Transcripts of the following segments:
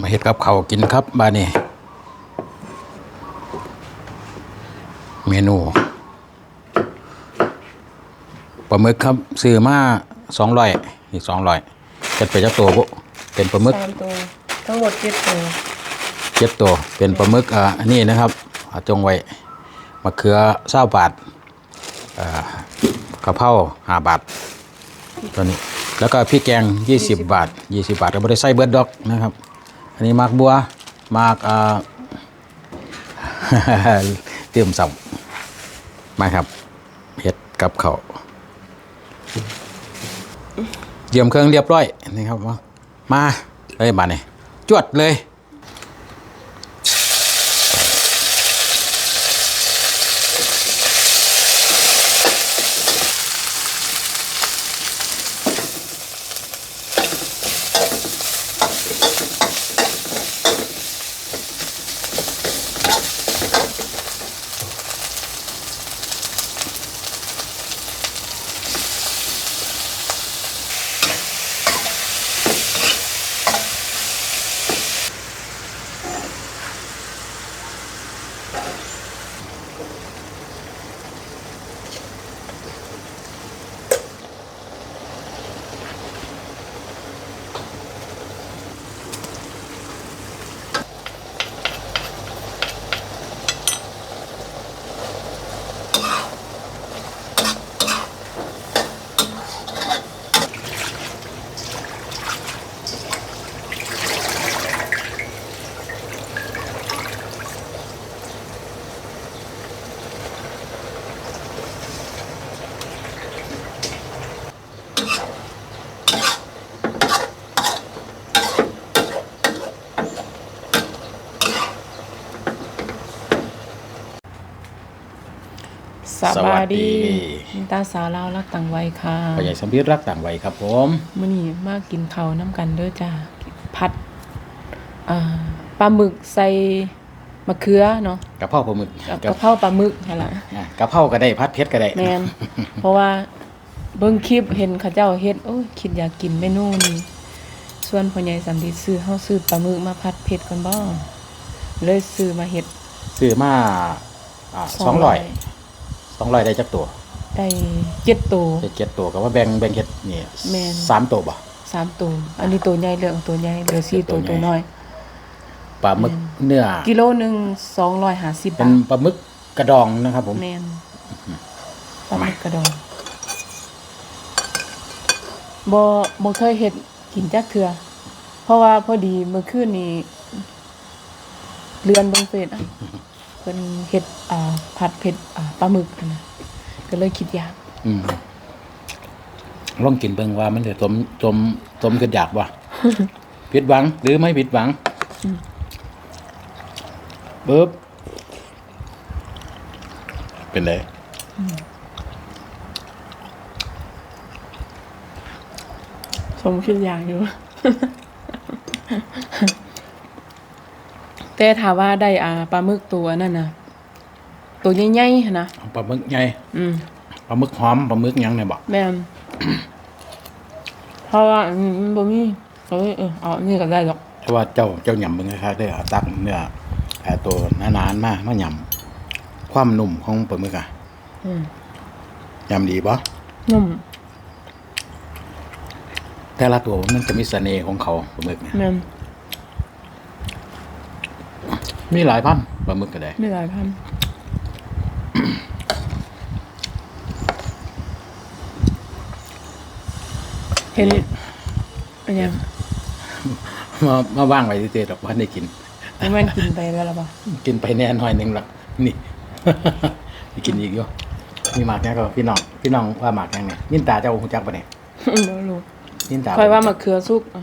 มาเฮ็ดกับเขาวกินครับบ้านนี้ เมนูปลาหมึกครับซื้อมาสองร้อยนี่สองร้อยเจ็ดไปจักตัวบุเป็นปลาหมึกสามตัวทั้งหมดเจ็ดตัวเจ็ดตัวเป็นปลาหมึกอ่าอันนี้นะครับเอาจงไว้มะเขือเศร้าบาทอ่ากะเพราห้าบาทตัวนี้แล้วก็พริกแกงยี่สิบบาทยี่สิบบาทก็ไม่ได้ใส่เบิร์ดดอกนะครับ อันนี้มากบัวมากอ่าเติมสับมาครับเห็ดกับเขาเยี่ยมเครื่องเรียบร้อยนี่ครับมา มาเลยมาเนี่ยจวดเลย สบายดีสวัสดีมินตาสาวลาวรักต่างวัยค่ะพ่อใหญ่สมพิษรักต่างวัยครับผมมื้อนี้มากินข้าวน้ำกันเด้อจ้าผัดอ่าปลาหมึกใส่มะเขือเนาะกะเพราปลาหมึกกับกะกะเพราปลาหมึกนั่นล่ะอะกะเพราก็ได้พัดเพชรก็ได้แม่นเพราะว่าเบิ่งคลิปเห็นเขาเจ้าเฮ็ดโอ้ยคิดอยากกินเมนูนี้ส่วนพ่อใหญ่สันติซื้อเฮาซื้อปลาหมึกมาผัดเผ็ดก่อนบ่เลยซื้อมาเฮ็ดซื้อมาอ่าสองร้อย สองร้อยได้จักตัวได้เจ็ดตัว ได้เจ็ดตัวก็ว่าแบ่งแบ่งเฮ็ดนี่แม่น สามตัวบ่สามตัว อันนี้ตัวใหญ่เหลืองตัวใหญ่เหลือสี่ตัวตัวใหญ่ตัวน้อย ปลาหมึกเนื้อกิโลหนึ่งสองร้อยห้าสิบเป็บานทปลาหมึกกระดองนะครับผม แมนปลาหมึกกระดองบ่บ่เคยเฮ็ดกินจักเทื่อเพราะว่าพอดีเมื่อคืนนี้เรือนเบิ่งเฟซอะ เพิ่นเฮ็ดอ่าผัดเผ็ดอ่าปลาหมึกนั่นน่ะก็เลยคิดอยากอืมลองกินเบิ่งว่ามันจะสมสมสมกันอยากบ่ ผิดหวัง หรือไม่ผิดหวังปึ๊บเป็นไรสมคิดอยากอยู่ แต่ถามว่าได้อ่าปลาหมึกตัวนั่นน่ะตัวใหญ่ๆหั่นนะปลาหมึกใหญ่อืม ปลาหมึกหอมปลาหมึกหยังเนี่ยบอกแม่น เพราะว่าอืมมันบ่มีเอ้ยเออเอาอันนี่ก็ได้หรอกแต่ว่าเจ้าเจ้าหยำมึงนะครับได้เอาตักเนื้อแผ่ตัวหนานๆมากมาหยำความนุ่มของปลาหมึกอะอืมยำดีปะนุ่มแต่ละตัวมันจะมีเสน่ห์ของเขาปลาหมึกเนี่ย แม่น มีหลายพันธุ์ปลาหมึกก็ได้ มีหลายพัน เห็นอันยังมามาว่างไว้เฉยๆดอกว่าได้กินนี่มันกินไปแล้วหรอเปล่ากินไปแน่หน่อยหนึ่งละนี่ไปกินอีกอยู่มีหมากแง่ก็พี่น้องพี่น้องว่าหมากแง่เนี่ยนินตาเจ้าหูจักปะเนี่ยบ่รู้นินตาค่อยว่ามะเขือสุกอ่า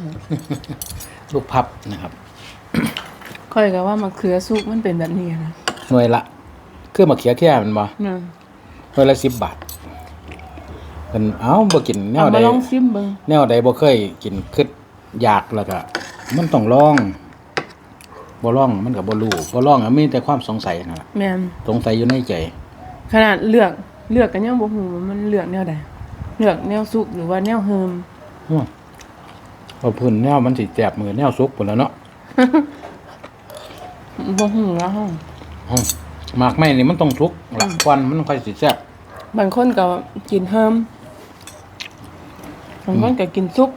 ลูกพับนะครับ ค่อยก็ว่ามะเขือสุกมันเป็นแบบนี้นะหน่วยละเครื่องมาเขียแค่มันบ่นะหน่วยละสิบบาทเป็นเอ้าบ่กินแนเอาวใดมาลองชิมเบิ่งแนวใดบ่เคยกินคึดอยากแล้วก็มันต้องลองบ่ลองมันก็บ่รู้บ่ลองอะมีแต่ความสงสัยนั่นล่ะแม่นสงสัยอยู่ในใจ ขนาดเลือกเลือกกันยังบ่ฮู้ว่ามันเลือกแนวใดเลือกแนวสุกหรือว่าแนวเฮิมอ้อพอพื้นแนวมันสิแจบมือแนวสุกพุ่นแล้วเนาะ บ่หูแล้วห้องอืมหมากไหม่นี่มันต้องทุกหลักควันมันค่อยสิแซ่บบางคนก็กินเฮิมบางคนก็กินซุป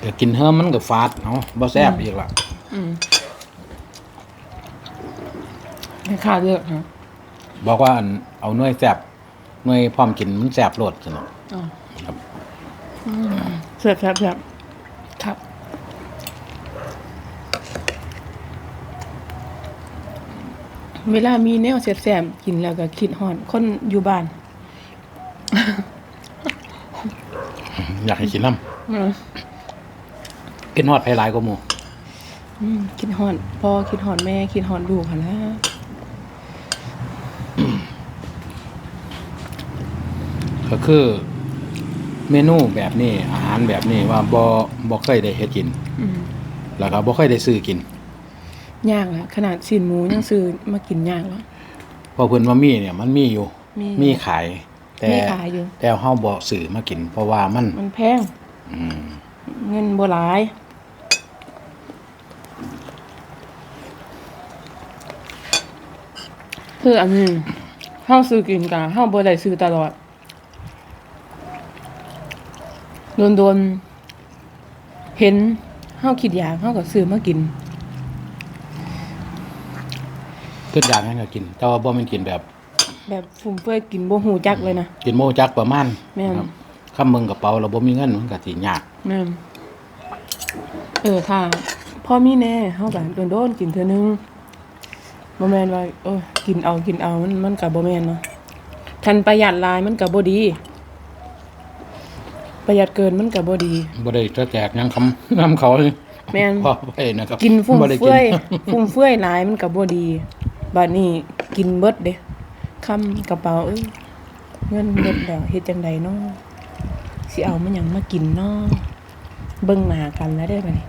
แต่กินเฮิมมันก็ฟาดเนาะบ่แซ่บอีกละอืมไม่ค่าเลือกฮะบอกว่าอันเอาหน่วยแซ่บหน่วยพร้อมกินมันแซ่บโลดซั่นเนาะอ๋อครับ เสียบเสียบเสียบครับ เวลามีแนวเสียบแสบกินแล้วก็คิดฮอดคนอยู่บ้าน อยากให้กินน้อืมำกินฮอดไผหลายกว่าหมู่อืมคิดฮอดพ่อคิดฮอดแม่ คิดฮอดลูกหั่นล่ะก็คือเมนูแบบนี้ อาหารแบบนี้ว่าบ่บ่เคยได้เฮ็ดกิน อืมแล้วก็บ่เคยได้ซื้อกิน ยากแล้วขนาดสินหมูยังซื้อมากินยากแล้ว เพราะเพิ่นว่ามีเนี่ยมันมีอยู่ มีมีขาย แต่มีขายอยู่ แต่เฮาบ่ซื้อมากิน เพราะว่ามันมันแพง อืมเงินบ่หลาย คืออันนี้เฮาซื้อกินกันเฮาบ่ได้ซื้อตลอด โดนๆเห็นเฮาคิดอยากเฮาก็ซื้อมากิน คืออยากให้ก็กิน แต่ว่าบ่แม่นกินแบบ แบบฟุ่มเฟือยกินบ่ฮู้จักเลยนะ กินโมจักประมาณแม่น ครับคำเบิ่งกระเป๋าเราบ่มีเงินมันก็สิยากแม่นเออค่ะพ่อมีแน่เฮาก็โดนๆกินเทื่อนึงบ่แม่นว่าเออกินเอากินเอามันมันก็บ่แม่นเนาะคันประหยัดหลายมันก็บ่ดี ประหยัดเกินมันก็บ่ดี บ่ได้จะแจกหยังคำนำเขาเลยแม่นขอไปนะครับกินฟุ่มบ่ได้เฟือย ฟุ่มเฟือยหลายมันก็บ่ดี บัดนี้กินเบิดเด้คำกระเป๋าเอ้ยเงินเบิดแล้วเฮ็ดจังใดเนาะสิเอามันหยังมากินเนาะเบิ่งหน้ากันแล้วเด้อบัดนี้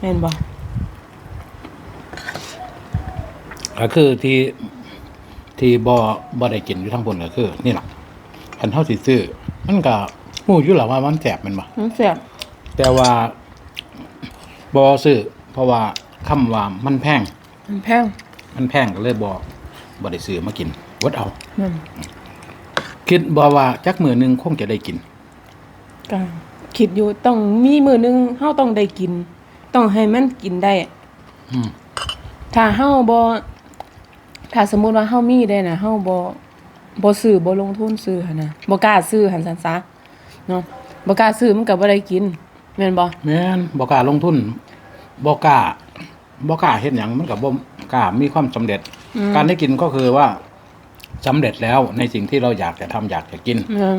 แม่นบ่ก็คือที่ที่บ่บ่ได้กินอยู่ทั้งบนก็คือ นี่ล่ะคันเฮาสิซื้อมันก็ฮู้อยู่แล้วว่ามันแซ่บแม่นบ่มันแซ่บแต่ว่าบ่ซื้อเพ ราะว่าคำว่ามันแพง มันแพง มันแพงก็เลยบ่บ่ได้ซื้อมากินวดเอานั่นคิดบ่ว่าจักมื้อหนึงคงจะได้กิน ก็คิดอยู่ต้องมีมื้อหนึงเฮาต้องได้กิน ต้องให้มันกินได้ อืมถ้าเฮาบ่ถ้าสมมุติว่าเฮามีได้น่ะเฮาบ่บ่ซื้อบ่ลงทุนซื้อหั่นน่ะบ่กล้าซื้อหั่นซั่นซะเนาะบ่กล้าซื้อมันก็บ่ได้กินแม่นบ่ แม่นบ่กล้าลงทุน บ่กล้าบ่กล้าเฮ็ดหยังมันก็บ่กล้ามีความสำเร็จการได้กินก็คือว่าสำเร็จแล้วในสิ่งที่เราอยากจะทำอยากจะกินแม่น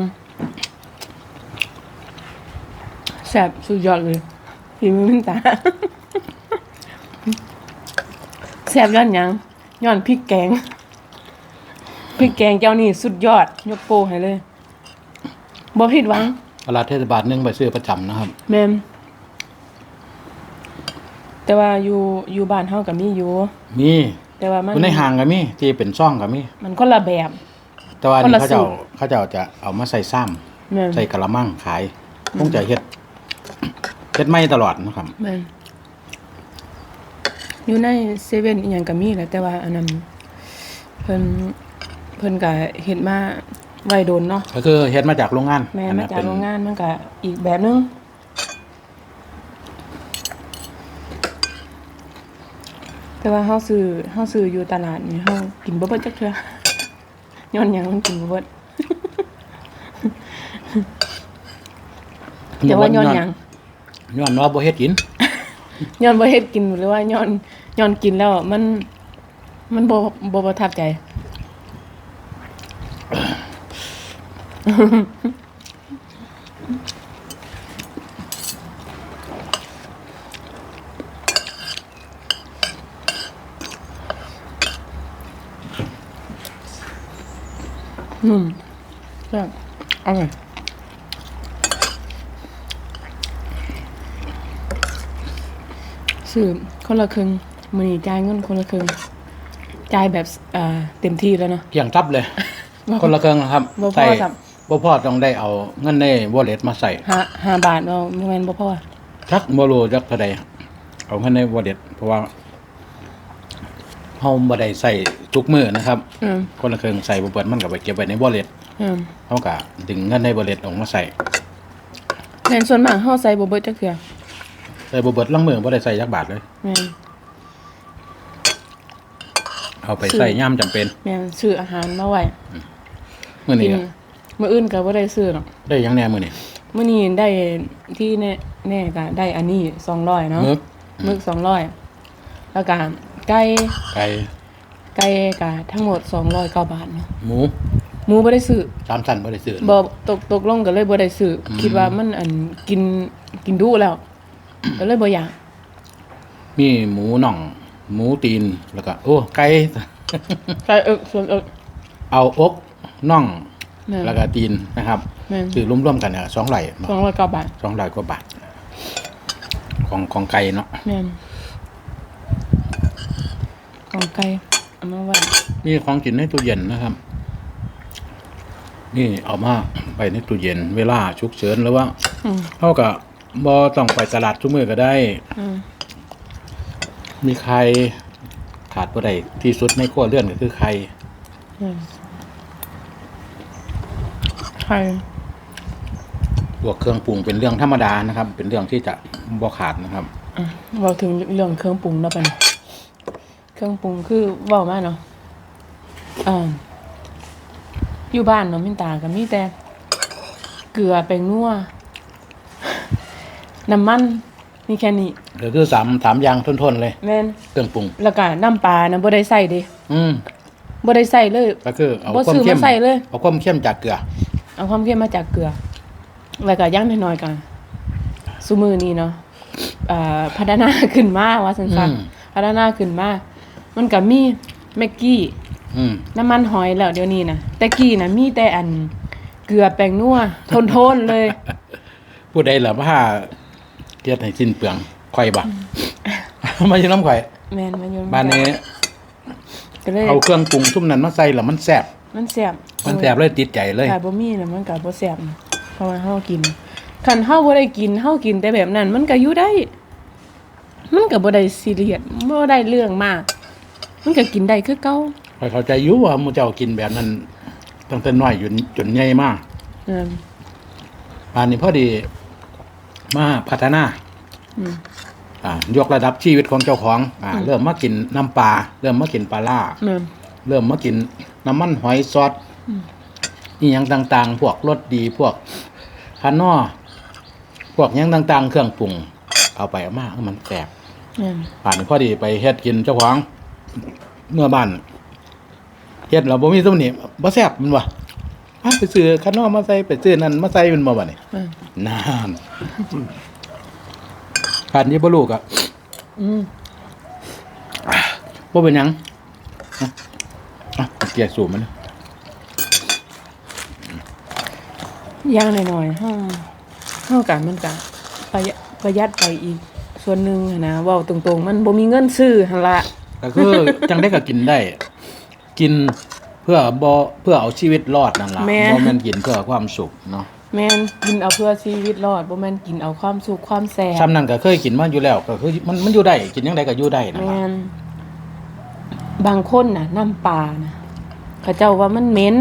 แซ่บสุดยอดเลยฝีมือมันตาแซ่บย้อนหยังย้อนพริกแกงพริกแกงเจ้านี่สุดยอด ยกโปรให้เลยบ่ผิดหวังเวลาเทศบาลหนึงไปซื้อประจำนะครับ แม่น แต่ว่าอยู่อยู่บ้านเฮาก็มีอยู่มีแต่ว่ามันอยู่ในห้างก็มีที่เป็นซ่องก็มีมันคนละแบบ แต่ว่าคนนี่ละเขาเจ้าสูตรเขาเจ้าจะเอามาใส่ซ้แม่นำใส่กระมังขายคงจะเฮ็ดเฮ็ดไม่ตลอดนะครับแม่นอยู่ในเซเว่นอีหยังก็มีแหละแต่ว่าอันนั้นเพิ่นเพิ่นก็เฮ็ดมาไว้โดนเนาะก็คือเฮ็ดมาจากโรงงานแม่อันมานั้นจากเป็นโรงงานมันก็อีกแบบนึง แต่ว่าเฮาซื้อเฮาซื้ออยู่ตลาดนี่เฮากินบ่เบิดจักเทื่อย้อนหยังมันกินบ่เบิดแต่ว่าย้อนหยังย้อนว่าบ่เฮ็ดกินย้อนบ่เฮ็ดกินหรือว่าย้อนย้อนกินแล้วมัน มันบ่บ่ประทับใจ อืมแบบอร่อยซื้อคนละครึ่งมือนี้จ่ายเงินคนละครึ่งจ่ายแบบเอ่อเต็มที่แล้วเนาะเกี่ยงทับเลยคนละเครื่องนะครับบ่พอใส่ครับ บ่พ่อต้องได้เอาเงินในวอลเล็ตมาใส่ห้าห้าบาทเนาะบ่แม่นบ่พอทักบ่รู้จักเท่าใดเอาเงินในวอลเล็ตเพราะว่าเฮาบ่ได้ใส่ ทุกมื้อนะครับ อืมคนละเครื่องใส่บ่เบิดมันก็ไปเก็บไว้ในวอลเล็ตอืมเฮาก็ดึงเงินในวอลเล็ตออกมาใส่แม่นส่วนมากเฮาใส่บ่เบิดจักเทื่อใส่บ่เบิดลังมือบ่ได้ใส่จักบาทเลย แม่นเอาไปใส่ย่ามจำเป็นแม่นซื้ออาหารมาไว้มื้อกินี้นก็มื้ออื่นก็บ่ได้ซื้อหรอกได้หยังแหน่มื้อนี้มื้อนี้ได้ที่แน่แน่ก็ได้อันนี้200เนาะ มึกมึก200แล้วก็ไก่ไก่ ไก่ก็ทั้งหมด209บาทเนาะหมูหมูบ่ได้ซื้อสามชั้นบ่ได้ซื้อ บ่ตกตกลงก็เลยบ่ได้ซื้ออคิดว่ามันอันกินกินดุแล้ว ก็เลยบ่อยาก มีหมูหน่อง หมูตีนแล้วก็โอ้ไก่ใส่เอิกส่วนเอิกเอาอกน่องแม่นแล้วก็ตีนนะครับแม่นซื้อรวมๆกันเนี่ยสองไหล209บาทสองไหลกว่าบาทของของไก่เนาะแม่นของไก่ เอามาไว้มีของกินในตู้เย็นนะครับ นี่เอามาไปในตู้เย็น เวลาฉุกเฉินหรือว่าอืมเท่ากับบอต้องไปตลาดทุกมือก็ได้อืมมีใครขาดบ่ได้ที่สุดในครัวเรือนก็คือใครอืมไข่บวกเครื่องปรุงเป็นเรื่องธรรมดานะครับ เป็นเรื่องที่จะบ่ขาดนะครับอะเว้าถึงเรื่องเครื่องปรุงแล้วกัน เครื่องปรุงคือเว้ามาเนาะอ่าอยู่บ้านเนาะมินตาก็มีแต่ เกลือแป้งนัวน้ำมันมีแค่นี้ก็คือสามสามอย่างทนๆเลยแม่นเครื่องปรุงแล้วก็น้ำปลานะบ่ได้ใส่เด้อืมบ่ได้ใส่เลยก็คือเอาบ่ความซื้อเข้มมาใส่เลย เอาความเข้มจากเกลือ เอาความเค็มมาจากเกลือ แล้วก็ย่างน้อยๆกันซุมือนี้เนาะอ่าพัฒนาขึ้นมาว่าสันอืมๆพัฒนาขึ้นมา มันก็มีแม็กกี้ อืม น้ำมันหอยแล้วเดี๋ยวนี้นะแต่กี้นะมีแต่อันเกลือแป้งนัวทนๆเลย ผู้ใดล่ะว่าเทียดให้สิ้นเปลืองข่อยบัก มาอยู่น้ำข่อยแม่นมันอยู่บ้านนี้ ก็เลยเอาเครื่องปรุงซุ่มนั้นมาใส่แล้วมันแซ่บมันแซ่บมันแซ่บเลยติดใจเลย ถ้าบ่มีน่ะมันก็บ่แซ่บนะเพราะว่าเฮากินคันเฮาบ่ได้กินเฮากินแต่แบบนั้น มันก็อยู่ได้ มันก็บ่ได้ซีเรียสบ่ได้เรื่องมาก มันก็กินได้คือเก่าข่อยเข้าใจอยู่ว่าหมูเจ้ากินแบบนั้นตั้งแต่น้อยจนจนใหญ่มากเออบ้านนี้พอดี มาพัฒนาอืม อ่ายกระดับชีวิตของเจ้าของอ่าเริ่มมากินน้ำปลาเริ่มมากินปลาล่าแม่นเริ่มมากินน้ำมันหอยซอสอีหยังต่างๆ พวกรสดีพวกคานอพวกหยังต่าง ๆ เครื่องปรุง เอาไปเอามาให้มันแสบแม่นป่านนี้พอดีไปเฮ็ดกินเจ้าของ เมื่อบ้านเฮ็ดเราบ่มีซุมนี่บ่แซ่บมันว่ะอะไปซื้อคานอมาใส่ไปซื้อนั่นมาใส่มันบ่บัดนี้แม่นนานผ่านนี้บ่ลูกอะอืมบ่เป็นหยังอะอะเกลียดสูบมันอย่างน้อยๆเฮาเฮากันมันก็ประหยัดประหยัดไปอีก ส่วนหนึงหั้นนะเว้าตรงๆ มันบ่มีเงินซื้อหั่นล่ะ ก็คือจังได้ก็กินได้ กินเพื่อบ่เพื่อเอาชีวิตรอดนั่นล่ะแม่บ่แม่นกินเพื่อความสุขเนาะแม่นกินเอาเพื่อชีวิตรอดบ่แม่นกินเอาความสุขความแซ่บซ้ำนั้นก็เคยกินมาอยู่แล้วก็คือมันมันอยู่ได้กินจังไดก็อยู่ได้นั่นล่ะแม่นบางคนน่ะน้ำปลาน่ะเขาเจ้าว่ามันเหม็น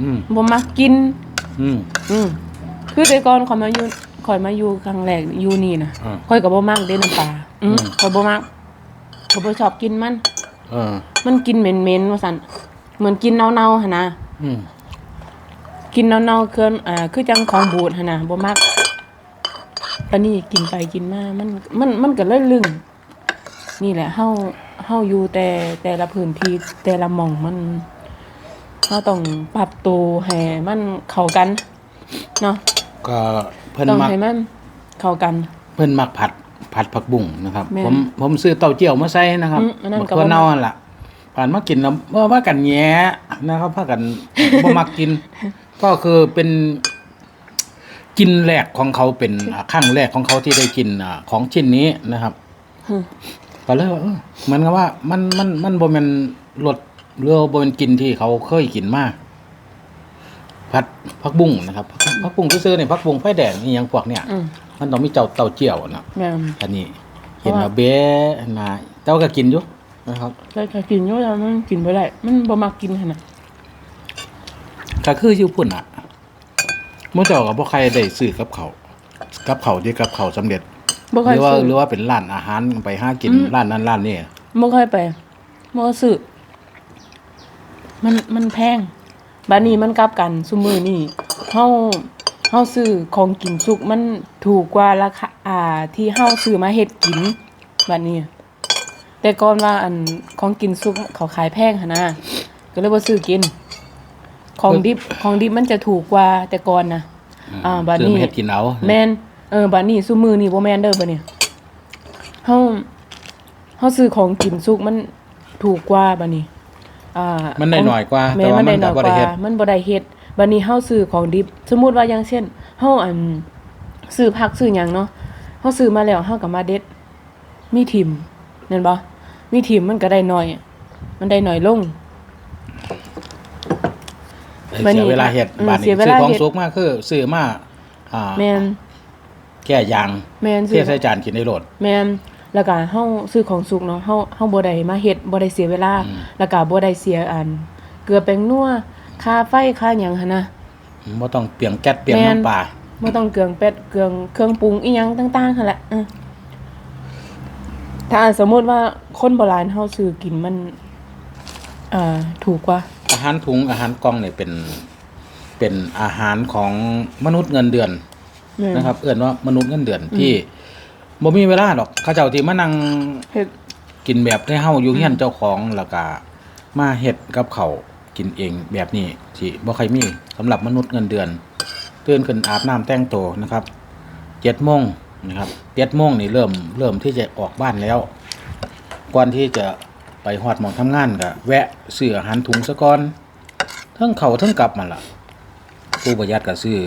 อืมบ่มักกิน อืม อืมคือแต่ก่อนข่อยมาอยู่ข่อยมาอยู่ครั้งแรกอยู่นี่น่ะอ่าข่อยก็บ่มักเด้น้ำปลาอืมอืม ข่อยบ่มัก ข่อยบ่ชอบกินมัน เออ มันกินเหม็นๆว่าซั่นเหมือนกินเน่าๆหั่นนะอืมกินเน่าๆเกินอ่าคือจังของบูดหั่นน่ะบ่มักตอนนี้กินไปกินมา มันมันมันก็เลยลึงนี่แหละเฮาเฮาอยู่แต่แต่ละพื้นที่แต่ละหม่องมันเฮาต้องปรับตัวให้มันเข้ากันเนาะก็เพิ่นต้องมักให้มันเข้ากัน เพิ่นมักผัด ผัดผักบุ้งนะครับ แม่นผมผมซื้อเต้าเจี้ยวมาใส่นะครับอืมอันนั้นก็เพิ่นบ่มักเน่าหั่นล่ะผ่านมากินแล้วบ่ว่ากันแหย่นะครับพากัน บ่มักกิน ก็คือเป็นกินแรกของเขาเป็นอ่าครั้งแรกของเขาที่ได้กินอ่าของชิ้นนี้นะครับฮึก็เลยว่าเออเหมือนกับว่า มันมันมันบ่แม่นรสหรือบ่แม่นกินที่เขาเคยกินมาพผัดผักบุ้งนะครับผักบุ้งที่ซื้อเนี่ยผักบุ้งไฟแดงนี่ยังพวกเนี่ย อืม มันต้องมีเจ้าเต้าเจี้ยวนะแม่น อันนี้เห็นว่าเบ๊ะนะเต้าก็กินอยู่นะครับได้ก็กินอยู่แล้วมันกินบ่ได้ มันบ่มักกินหั่นน่ะก็คืออยู่พุ่นอะมื่อเจ้ากับพ่อใครได้ซื้อกับเขาวกับเขาวที่กับเขาวสำเร็จ บ่หค่อยรือว่าซื้อ หรือว่าเป็นร้านอาหารไปหากินอืม ร้านนั้นร้านนี้บ่ค่อยไปบ่ซื้อมันมันแพงบัดนี้มันกลับกันซุมื้อนี้เฮา เฮาซื้อของกินสุกมันถูกกว่าราคาอ่าที่เฮาซื้อมาเฮ็ดกินบัดนี้ แต่ก่อนว่าอันของกินสุกเขาขายแพงหั่นนะก็เลยบ่ซื้อกิน ของดิบของดิบมันจะถูกกว่าแต่ก่อนนะอ่าบัดซื้อนี้มาเฮ็ดกินเอาแม่นเออบัดนี้ซุมือนี่บ่แม่นเด้อบัดนี้เฮาเฮาซื้อของกินสุกมันถูกกว่าบัดนี้อ่ามันได้หน่อยกว่าแม่แต่นว่ามันมัได้นน้ก็อยบ่กได้ว่าเฮ็ดมันบ่ได้เฮ็ด บัดนี้เฮาซื้อของดิบ สมมุติว่าอย่างเช่นเฮาอันซื้อผักซื้อหยังเนาะเฮาซื้อมาแล้วเฮาก็มาเด็ด มีถิ่มนั่นบ่มีถิ่มมันก็ได้น้อย มันได้น้อยลงบัดนี้เสียเวลาเฮ็ดอืมบาดนี้เสียเวซื้อลาของเฮ็ด สุกมาคือซื้อมาอ่าแม่นแก้ยางแม่นเทซื้อใส่จานกินได้โลด แม่นแล้วก็เฮาซื้อของสุกเนาะเฮาเฮาบ่ได้มาเฮ็ดบ่ได้เสียเวลา อืม แล้วก็บ่ได้เสียอัน เกลือแป้งนัว ค่าไฟค่าหยังหั่นนะบ่ต้องเปลียงแก๊สเปลียงแม่นน้ำปลาบ่ต้องเกลืองเป็ดเกลืองเครื่องปรุงอีหยังต่างๆหั่นแหละเออถ้าสมมุติว่าคนโบราณเฮาซื้อกินมันเอ่อถูกกว่า อาหารถุงอาหารกล่องเนี่ยเป็นเป็นอาหารของมนุษย์เงินเดือนแม่นนะครับ เอื้อนว่ามนุษย์เงินเดือนที่บ่มีเวลาดอกเขาเจ้าที่มานั่งเฮ็ดกินแบบที่เฮาอยู่เฮียนเจ้าของแล้วก็มาเฮ็ดกับเขาว กินเองแบบนี้ที่บ่ค่อยมีสำหรับมนุษย์เงินเดือนตื่นขึ้นอาบน้ำแต่งตัวนะครับ7โมงนะครับ7โมงนี่เริ่มเริ่มที่จะออกบ้านแล้ว ก่อนที่จะไปฮอดหมองทำงานก็แวะซื้ออาหารถุงซะก่อนเทั้งเขาวเทั้งกลับมันล่ะผู้ประหยัดก็ซื้อ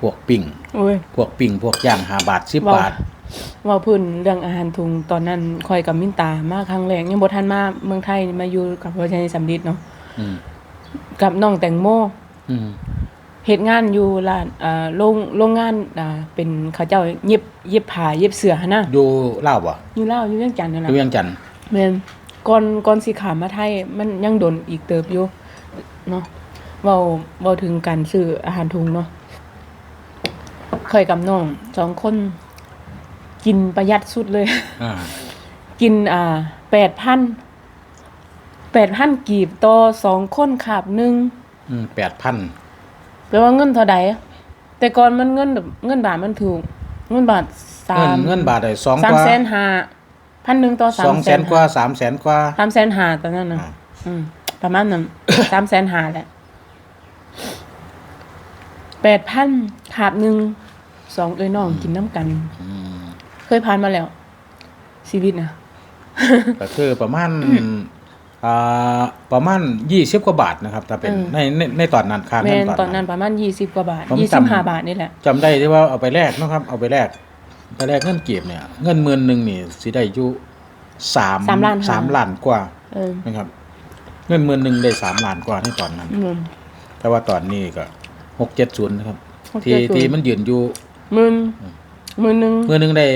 พวกปิ้งโอ้ยพวกปิ้งพวกย่าง5บาท10เว้าบาทเว่าพื้นเรื่องอาหารทุงตอนนั้นคอยกับมินตามาครั้งแรกยังบ่ทันมาเมืองไทยมาอยู่กับพ่อชัยสำลิดเนาะอืม กับน้องแตงโมอืมเฮ็ดงานอยู่ร้านอ่าโรงโรงงานอ่าเป็นเขาเจ้าเย็บเย็บผ้าเย็บเสื้อหั่นนะอยู่ลาวบ่อยู่ลาวอยู่เวียงจันทน์นั่นอล่ะยู่เวียงจันทน์แม่นก่อนก่อนสิขามมาไทยมันยังโดนอีกเติบอยู่เนาะเว้าเว้าถึงการซื้ออาหารทุงเนาะเคยกับน้องสองคน กินประหยัดสุดเลย อ่า กินอ่าแปดพัน แปดพันกีบต่อสองคนขาบหนึ่งอืมแปดพันแปลว่าเงินเท่าใดแต่ก่อนมันเงินแบบเงินบาทมันถูก เงินบาทสาเงินมเงินบาทได้สองสามกว่าแสนห้าพันหนึ่งต่อสาสอมงแสแสนนกว่าสามแสนกว่า สามแสนห้าตอนนั้นนะอ่า อืมประมาณนั้น สามแสนห้าแหละแปดพันขาบหนึ่งสองเอ้ยน้องกินน้ำกัน อืมเคยผ่านมาแล้ว ชีวิตนะก็คือประมาณอ่า ประมาณยี่สิบกว่าบาทนะครับถ้าเป็นอืมในในในตอนนั้นค่าแมเงินนตอนตอนนั้นั้น นประมาณยี่สิบกว่าบาท ผมยี่จำสิบห้าบาทนี่แหละ จำได้ที่ว่าเอาไปแลกเนาะครับ เอาไปแลกไปแลกเงินเก็บเนี่ย เงินหมื่นหนึ่งนี่สิได้อยู่สามสามล้านห้า สามล้านกว่าเออนะครับ เงินหมื่นหนึ่งได้สามล้านกว่าในตอนนั้น อืม แต่ว่าตอนนี้ก็หกเจ็ดศูนย์นะครับ670ที่ที่มันยืนอยู่หมื่นหมื่นหนึ่งมือหนึงได้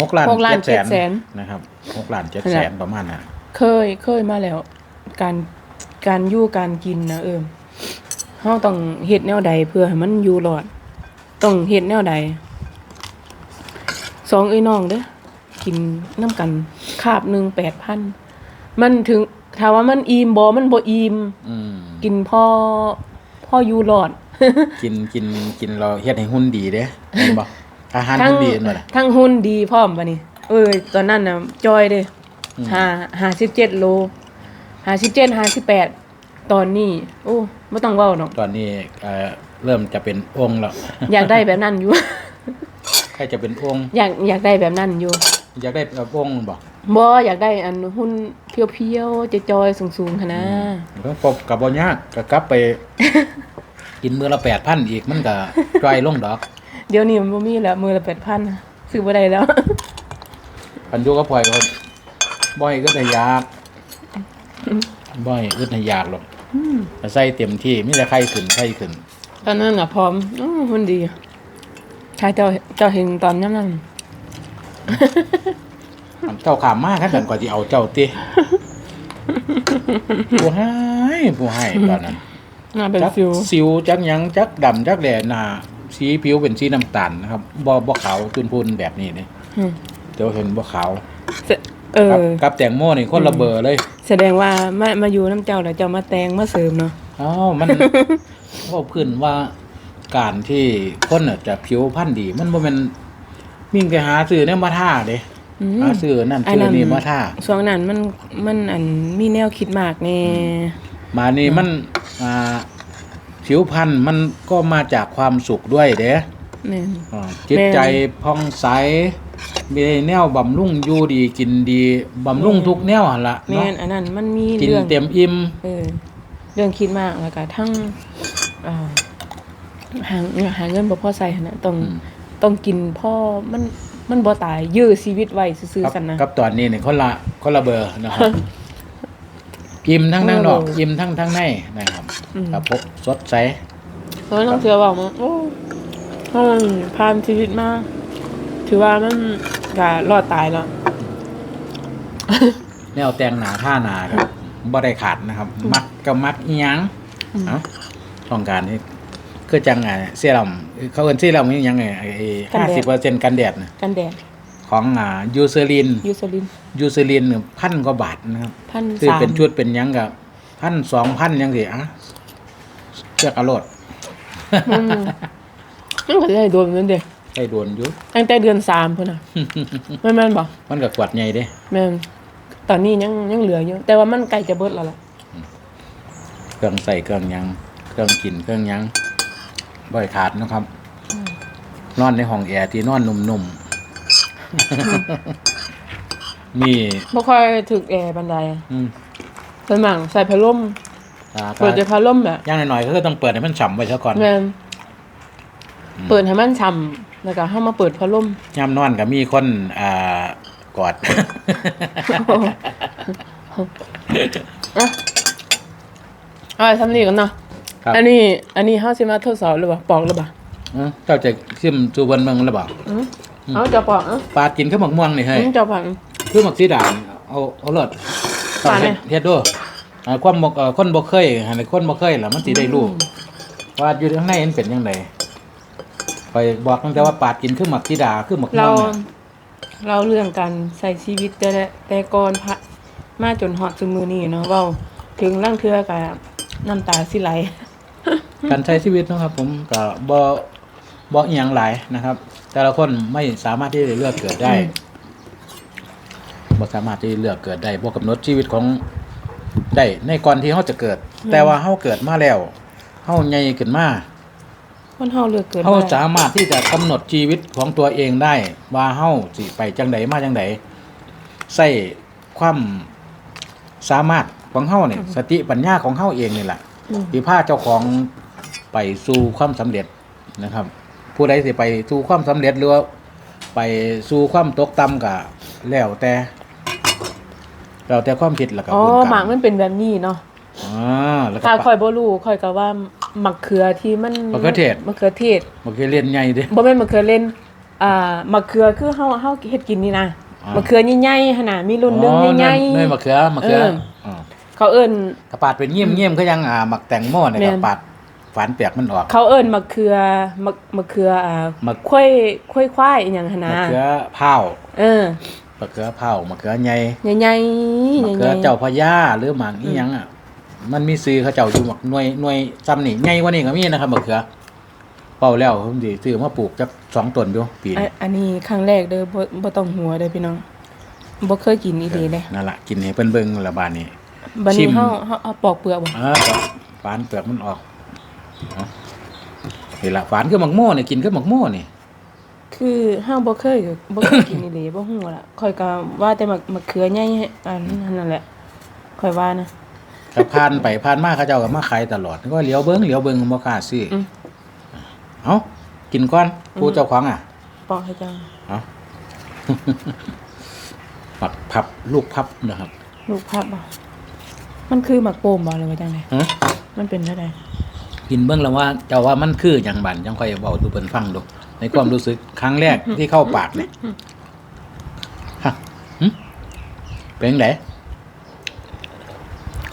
หกล้านหกล้านเจ็ดแสนเจ็ดแสนนะครับหกล้านเจ็ดนั่นแสแหนละประมาณนั้น เคยเคยมาแล้ว การการอยู่การกินนะเออเฮาต้องเฮ็ดแนวใดเพื่อให้มันอยู่รอด ต้องเฮ็ดแนวใดสองเอ้ยน้องเด้อกินน้ำกันคาบหนึ่งแปดพันมันถึงถามว่ามันอิ่มบ่มันบ่อิ่มอืมกินพ่อพ่ออยู่รอด กินกินกินเราเฮ็ดให้หุ่นดีเด้เห็นบ่อาหารทั้งหุ่นดีเห็นบ่ล่ะทั้งหุ่นดีพร้อมปะนี่เอ้ยตอนนั้นน่ะจอยเด้อืม ห้าห้าสิบเจ็ดโลห้าสิบเจ็ดห้าสิบแปดตอนนี้ โอ้ไม่ต้องเว้าหรอกตอนนี้เอ่อเริ่มจะเป็นองค์แล้วอยากได้แบบนั้นอยู่ ใครจะเป็นองค์อยากอยากได้แบบนั้นอยู่อยากได้แบบองค์บ่บ่อยากได้อันหุ่นเพียวๆจอยๆสูงๆค่ะนะก็ปกกับบ่ยากก็กลับไป กินมื้อละ8,000อีกมันก็จ่อยลงดอกเดี๋ยวนี้มันบ่มีแล้วมือละแปดพันซื้อบ่ได้แล้วคันอยู่กับพ่อยก็ บ่ให้อึดให้อยากบ่ให้อึดให้อยากหรอกแต่ใส่เต็มที่มีแต่ไข่ขึ้นไข่ขึ้น ตอนนั้นน่ะพร้อมอื้อมันดีใช่เจ้าเจ้าเห็นตอนนั้นนั่นอันเจ้าขามมากครับกันกว่าที่เอาเจ้าติผู้ให้ผู้ให้ตอนนั้นน่าเป็นจักฟิวสิวจักหยังจักดำจักแหล่หน้าสีผิวเป็นสีน้ำตาลนะครับบ่บ่ขาวตุนพูนแบบนี้นี่อืมเดี๋ยวเห็นบ่ขาว เสเอกับอกับแตงโมนี่คนละเบอร์เลยแสดงว่ามามาอยู่น้ำเจ้าแล้วเจ้ามาแต่งมาเสริมเนาะอ้าวมันว่าพื้นว่าการที่คนน่ะจะผิวพรรณดี มันบ่แม่นมิ่งไปหาซื้อเนี่ยมาท่าเด้อืม หาซื้อนั่นอัซื้อนี่มาท่า ช่วงนั้นมันมันอันมีแนวคิดมากแน่มานี่มันอ่าผิวพรรณมันก็มาจากความสุขด้วยเด้แม่น อ่าจิตใจผ่องใส มีแนวบำรุงอยู่ดีกินดีบำรุงทุกแนวหั่นละแม่เนาะนอันนั้นมันมีกินเรื่องเต็มอิ่มเออเรื่องคิดมากแล้วก็ทั้งอ่าหาหาเงินบ่พอใส่หั่นน่ะต้องอืมต้องกินพ่อมันมันบ่ตายยื้อชีวิตไว้ซื่อครับๆซั่นนะ กับตอนนี้เนี่ยคนละคนละเบอร์นะครับอิ่มทั้งทั้งนอกเอออิ่มทั้งทั้งในนะครับอืม ครับพบสดใส เพราะต้องเชื่อว่ามันโอ้ถ้ามันผ่านชีวิตมา ถือว่ามันก็รอดตายแล้ว แนวแต่งหนาท่าหนาครับบ่ได้ขาดนะครับ มักก็มักอีหยังอืม เอ้าต้องการนี่คือจังไงเซรั่มเขาเอิ้นเซรั่มนี่ยังไงไอ้กันห้าแดสิบดเปอร์เซ็นต์กันแดดนะกันแดดของอ่ายูเซรินยูซลินยูเซรินพันกว่าบาทนะครับ พันซื้อสามเป็นชุดเป็นหยังกับพันสองพันยังสิอะเชือกอรดอืมมันก็ได้โดนนั่นเด้ ได้โดนอยู่ตั้งแต่เดือนสามพุ่นน่ะแม่นแม่นบ่มันก็กวาดใหญ่เด้แม่นตอนนี้ยังยังเหลืออยู่ แต่ว่ามันใกล้จะเบิดแล้วล่ะเครื่องใส่เครื่องหยังเครื่องกินเครื่องหยังบ่อยขาดนะครับ นอนในห้องแอร์ที่นอนนุ่มๆมีบ่ค่อยถึกแอร์บันไดอะอืมส่วนมากใส่พัดลมอ่าเปิดแต่พัดลมแบบอย่างน้อยๆก็คือต้องเปิดให้มันฉ่ำไว้ซะก่อน แม่นเปิดให้มันฉ่ำ แล้วก็เฮามาเปิดพัดลมย่ำนอนก็มีคนอ่ากอด อะอ่าทำนี่กันเนาะครับ อันนี้ อันนี้เฮาสิมาทดสอบหรือเปล่าปอกหรือเปล่าเอ้าเจ้าจะขึ้นจูบนเมืองหรือเปล่าอือเอาจะปอกเอ้าปลากินข้าวหมกม่วงนี่เฮ้ยอืมจะปอก คือหมกสีด่างเอาเอาเลิศปลาเนี่ยเฮ็ดด้วยอ่าความบ่เอ่อคนบ่เคยหันให้คนบ่เคยล่ะมันสิได้รู้ว่าอยู่ข้างในมันเป็นจังได ไปบอกตั้งแต่ว่าปาดกินคือหมักสีดาคือหมักม่เราวงน่ะเราเรื่องการใส่ชีวิตแต่ละแต่ก่อนพระมาจนฮอดซุมือนี้เนาะเว้าถึงร่างเทื่อกับน้ำตาสิไหล การใช้ชีวิตนะครับ ผมก็บ่บ่อีหยังหลายนะครับ แต่ละคนไม่สามารถที่จะเลือกเกิดได้อืม บ่สามารถที่จะเลือกเกิดได้บ่กำหนดชีวิตของได้ในก่อนที่เฮาจะเกิด แต่ว่าเฮาเกิดมาแล้วเฮาใหญ่ขึ้นมา คนเฮาเลือกเกิดเขาได้สามารถที่จะกำหนดชีวิตของตัวเองได้ ว่าเฮาสิไปจังไดมาจังไดใส่ความสามารถของเฮาเนี่ยสติปัญญาของเฮาเองนี่แหละอืมที่พาเจ้าของไปสู่ความสำเร็จนะครับ ผู้ใดสิไปสู่ความสำเร็จหรือว่าไปสู่ความตกต่ำก็แล้วแต่แล้วแต่ความคิดแล้วก็อ๋อบุญกรรหมากมันเป็นแบบนี้เนาะอ่าแล้วก็ถ้าปะค่อยบ่รู้ค่อยก็ว่า มักเขือที่มันมะเขือเทศ มะเขือเทศมันคือเรียนใหญ่เด้บ่แม่นมะเขือเล่นอ่ามะเขือคือเฮาเฮาเฮ็ดกินนี่นะอ่ามมะเขือใหญ่ๆหั่นน่ะมีรุ่นหนึงอ๋อใหญ่เนยมะเขือมะเขือเอออ๋อๆเขาเอิ้นกระปาดเป็นเงี่ยมเงี่ยมก็ยังอ่าหมักแตงโมเนี่ยแม่กนระปาดฝานเปียกมันออก เขาเอิ้นมะเขือมะมะเขืออ่ามะค่อยค่อยควายอีหยังหั่นมะนะเขือเผาวเออมะเขือเผาวมะเขือใหญ่ใหญ่ๆมะใหเขือญ่ๆเจ้าพญาหรือหมากนี่ยังอะ มันมีซื้อเขาเจ้าอยู่หมักหน่วยหน่วยซ้ำนี่ใหญ่กว่านี้ก็มีนะครับมะเขือเป่าแล้วผมสิซื้อมาปลูกจักสองต้นอยู่ปีอันี้นอันนี้ครั้งแรกเด้อบ่บ่ต้องหัวเด้อพี่น้องบ่เคยกินอีหลีเด้นั่นล่ะกินให้เพิ่นเบิ่งละบาดนี้บัดชินี้มเฮาเฮาเอาปอกเปลือกบ่เออก็ฝานเปลือกมันออกเอานี่ล่ะฝานคือหมักโม่เนี่ยกินคือหมักโม่นี่คือเฮาบ่เคยบ่เคยกินอีหลีบ่ฮู้ล่ะค่อยก็ว่าแต่มะมะเขือใหญ่อันนั้นแหละค่อยว่านะ ถ้าผ่านไปผ่านมาเขาเจ้าก็มาขายตลอดก็เหลียวเบิ่งเหลียวเบิ่งบ่กล้าซื้ออม เอ้ากินก่อนผู้เจ้าของอะปอกให้จังเอา ปักพับลูกพับนะครับลูกภาพบ่มันคือหมักโปมบ่หรือว่าจังไดฮะมันเป็นเท่าใดพกินเบิ่งแล้วว่าเจ้าว่ามันคืออย่างบันจังค่อยเว้าดูเพิ่นฟังดู ในความรู้สึกครั้งแรกที่เข้าปากเนี่ยฮะหึเป็นจังได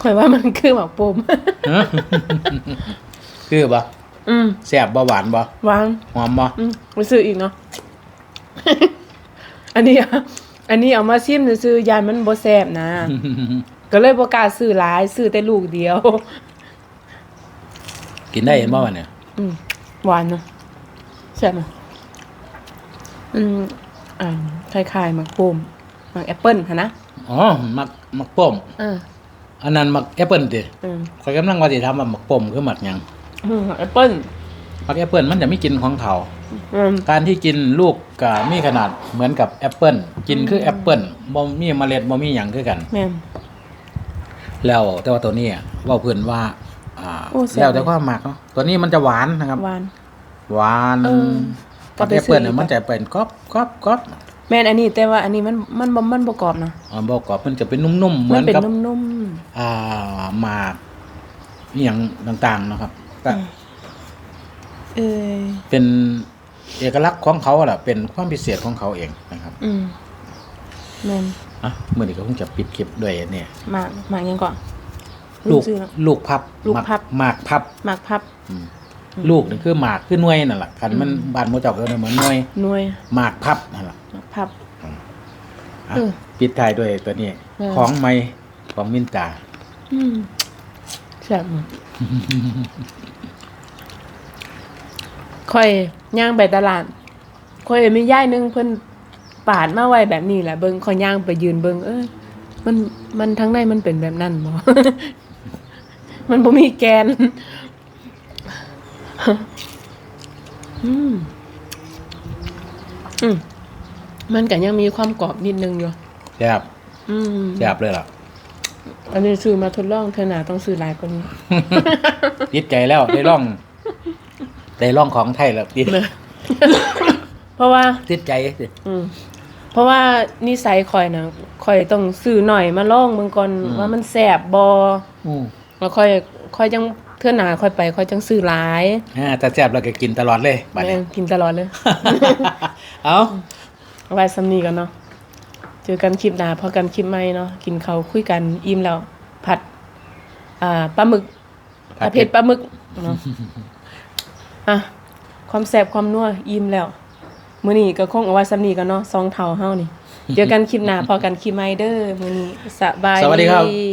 ข่อยว่ามันคือหมากปมฮะคือบ่อืมแซ่บบ่หวานบ่วางหอมบ่อืมไปซื้ออีกเนาะอันนี้อะอันนี้เอามาซิมซื้อๆยานมันบ่แซ่บนะ ก็เลยบ่กล้าซื้อหลายซื้อแต่ลูกเดียว กินได้เห็นบ่วะเนี่ยอืมหวานเนาะแซ่บเนาะอืมอ่าคล้ายๆหมากปมหมากแอปเปิ้ลค่ะนะอ๋อมักมักป้อมเออ อันนั้นมักแอปเปิลติอืมข้อยกำลังว่าสิทำว่ามักป้อมคือมักหยังอืมหมากแอปเปิ้ลมักแอปเปิลมันจะไม่กินของเขา อืมการที่กินลูกก็มีขนาดเหมือนกับแอปเปิลกินคือแอปเปิลบ่มีเมล็ดบ่มีหยังคือกัน แม่น แล้วแต่ว่าตัวนี้อะเว่าเพื่อนว่าอ่าโอ้แซ่บ แล้วแต่ความหมักเนาะตัวนี้มันจะหวานนะครับ หวาน หวานเออกับก็ไปแอปเปิลซื้อเนี่ยอีกมันจะเป็นก๊อบก๊อบก๊อบ แม่นอันนี้แต่ว่าอันนี้มันมันบ่มันบ่กรอบนะอ่าบอกกรอบมันจะเป็นนุ่มๆเหมืมัอนนเป็นกับนุ่มอ่าหมากอหย่างต่างๆนะครับก็ๆ เออเป็นเอกลักษณ์ของเขาอะล่ะเป็นความพิเศษของเขาเองนะครับอืมแม่นอะเมื่อนี้ก็คงจะปิดคลิปด้วยเนี่ย หมากหมากหยังก่อนลูกชื่อเนาะ ลูกพับลูกพับ หมากพับ หมากพับ อืม ลูกนี่คือหมากคือหน่วยนั่นแหละคันมันบานโมเจอกก็เหมือนหน่วยหน่วยหมากพับนั่นแหละหมากพับ อะเออปิดท้ายด้วยตัวนี้ เออ ของไม้ของมินตา อืมแซ่บมากค่อยย่างไปตลาดค่อยมีย่ายหนึงเพิ่นปาดมาไว้แบบนี้แหละเบิ่งค่อยย่างไปยืนเบิ่งเอ้ยมันมันทั้งในมันเป็นแบบนั้นบ่ มันบ่มีแกน อืม อืม มันก็ยังมีความกรอบนิดนึงอยู่ แซ่บอืม แซ่บเลยล่ะ อันนี้ซื้อมาทดลองเธอหนาต้องซื้อหลายกว่านี้ ยิดใจแล้วได้ร่อง ได้ร่องของไทยแล้วติดเพราะว่า ติดใจสิอืม เพราะว่านิสัยคอยนะคอยต้องซื้อหน่อยมาลองเบิ่งก่อนว่ามันแสบบออืมแล้วค่อยค่อยจัง เทื่อหนาค่อยไปค่อยจังซื้อหลายอ่าแต่แซ่บเราก็กินตลอดเลยบัดแม่นี้งกินตลอดเลย เอาเอาไว้ซ้ำนี้กันเนาะ เจอกันคลิปหน้าพอกันคลิปใหม่เนาะ กินเขาวคุยกันอิ่มแล้ว ผัด อ่าปลาหมึกผัดเผ็ดปลาหมึกเนาะ อะ ความแซ่บความนัวอิ่มแล้ว มื้อนี้ก็คงเอาไว้ซ้ำนี้กันเนาะสองเท่าเฮานี่ เจอกันคลิปหน้าพอกันคลิปใหม่เด้อมื้อนี้สบาย สวัสดีครับดี